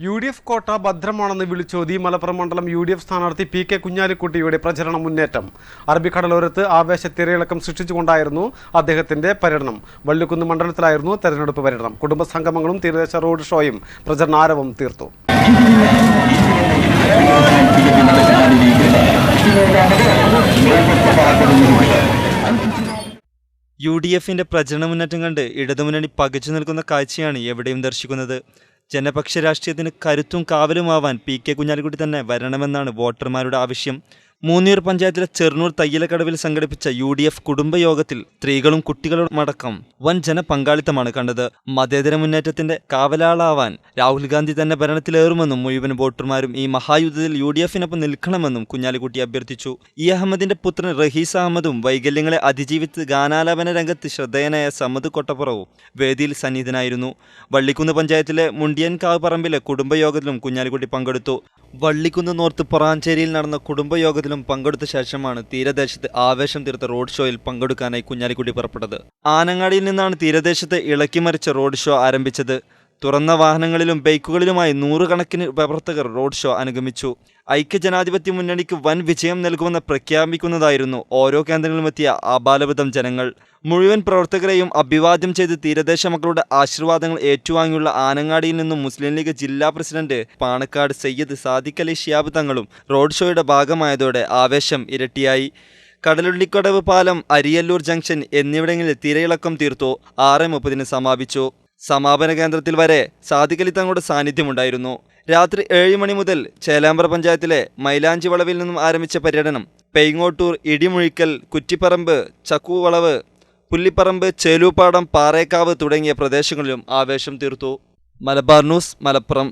U D F കോട്ട ഭദ്രമാണെന്ന് വിളിച്ചോതി മലപ്പുറം മണ്ഡലം യു ഡി എഫ് സ്ഥാനാർത്ഥി പി കെ കുഞ്ഞാലിക്കുട്ടിയുടെ പ്രചരണ മുന്നേറ്റം. അറബിക്കടലോരത്ത് ആവേശ തിരയിളക്കം സൃഷ്ടിച്ചുകൊണ്ടായിരുന്നു അദ്ദേഹത്തിന്റെ പര്യടനം. വള്ളിക്കുന്ന് മണ്ഡലത്തിലായിരുന്നു തെരഞ്ഞെടുപ്പ് പര്യടനം. കുടുംബ സംഗമങ്ങളും തീരദേശ റോഡ് ഷോയും പ്രചരണാരവം തീർത്തു. യു ഡി എഫിന്റെ പ്രചരണ മുന്നേറ്റം കണ്ട് ഇടതുമുന്നണി പകച്ചു നിൽക്കുന്ന കാഴ്ചയാണ് എവിടെയും ദർശിക്കുന്നത്. ജനപക്ഷ രാഷ്ട്രീയത്തിന് കരുത്തും കാവലുമാവാൻ പി കെ കുഞ്ഞാലിക്കുട്ടി തന്നെ വരണമെന്നാണ് വോട്ടർമാരുടെ ആവശ്യം. മൂന്നൂർ പഞ്ചായത്തിലെ ചെറുനൂർ തയ്യലക്കടവിൽ സംഘടിപ്പിച്ച യു ഡി എഫ് കുടുംബയോഗത്തിൽ സ്ത്രീകളും കുട്ടികളും അടക്കം വൻ ജനപങ്കാളിത്തമാണ് കണ്ടത്. മതേതര മുന്നേറ്റത്തിന്റെ കാവലാളാവാൻ രാഹുൽ ഗാന്ധി തന്നെ ഭരണത്തിലേറുമെന്നും മുഴുവൻ വോട്ടർമാരും ഈ മഹായുദ്ധത്തിൽ യു ഡി എഫിനൊപ്പം നിൽക്കണമെന്നും കുഞ്ഞാലിക്കുട്ടി അഭ്യർത്ഥിച്ചു. ഇ അഹമ്മദിന്റെ പുത്രൻ റഹീസ് അഹമ്മദും വൈകല്യങ്ങളെ അതിജീവിച്ച് ഗാനാലാപന രംഗത്ത് ശ്രദ്ധേയനായ സമദ് കൊട്ടപ്പുറവും വേദിയിൽ സന്നിഹിതനായിരുന്നു. വള്ളിക്കുന്ന് പഞ്ചായത്തിലെ മുണ്ടിയൻകാവ് പറമ്പിലെ കുടുംബയോഗത്തിലും കുഞ്ഞാലിക്കുട്ടി പങ്കെടുത്തു. വള്ളിക്കുന്ന് നോർത്ത് പൊറാഞ്ചേരിയിൽ നടന്ന കുടുംബയോഗത്തിലും പങ്കെടുത്ത ശേഷമാണ് തീരദേശത്ത് ആവേശം തീർത്ത റോഡ് ഷോയിൽ പങ്കെടുക്കാനായി കുഞ്ഞാലിക്കുട്ടി പുറപ്പെട്ടത്. ആനങ്ങാടിയിൽ നിന്നാണ് തീരദേശത്ത് ഇളക്കിമറിച്ച റോഡ് ഷോ ആരംഭിച്ചത്. തുറന്ന വാഹനങ്ങളിലും ബൈക്കുകളിലുമായി നൂറുകണക്കിന് പ്രവർത്തകർ റോഡ് ഷോ അനുഗമിച്ചു. ഐക്യജനാധിപത്യ മുന്നണിക്ക് വൻ വിജയം നൽകുമെന്ന് പ്രഖ്യാപിക്കുന്നതായിരുന്നു ഓരോ കേന്ദ്രങ്ങളിലുമെത്തിയ ആബാലബദ്ധം ജനങ്ങൾ. മുഴുവൻ പ്രവർത്തകരെയും അഭിവാദ്യം ചെയ്ത് തീരദേശ മക്കളുടെ ആശീർവാദങ്ങൾ ഏറ്റുവാങ്ങിയുള്ള ആനങ്ങാടിയിൽ നിന്നും മുസ്ലിം ലീഗ് ജില്ലാ പ്രസിഡന്റ് പാണക്കാട് സയ്യിദ് സാദിഖ് അലി ഷിയാബ് തങ്ങളും റോഡ് ഷോയുടെ ഭാഗമായതോടെ ആവേശം ഇരട്ടിയായി. കടലുള്ളിക്കടവ് പാലം അരിയല്ലൂർ ജംഗ്ഷൻ എന്നിവിടങ്ങളിൽ തിരയിളക്കം തീർത്തു. ആറ് മുപ്പതിന് സമാപിച്ചു. സമാപന കേന്ദ്രത്തിൽ വരെ സാദിഖലി തങ്ങളുടെ സാന്നിധ്യമുണ്ടായിരുന്നു. രാത്രി ഏഴ് മണി മുതൽ ചേലാമ്പ്ര പഞ്ചായത്തിലെ മൈലാഞ്ചി വളവിൽ നിന്നും ആരംഭിച്ച പര്യടനം പെയ്ങ്ങോട്ടൂർ ഇടിമുഴിക്കൽ കുറ്റിപ്പറമ്പ് ചക്കുവളവ് പുല്ലിപ്പറമ്പ് ചേലൂപ്പാടം പാറേക്കാവ് തുടങ്ങിയ പ്രദേശങ്ങളിലും ആവേശം തീർത്തു. മലബാർ ന്യൂസ് മലപ്പുറം.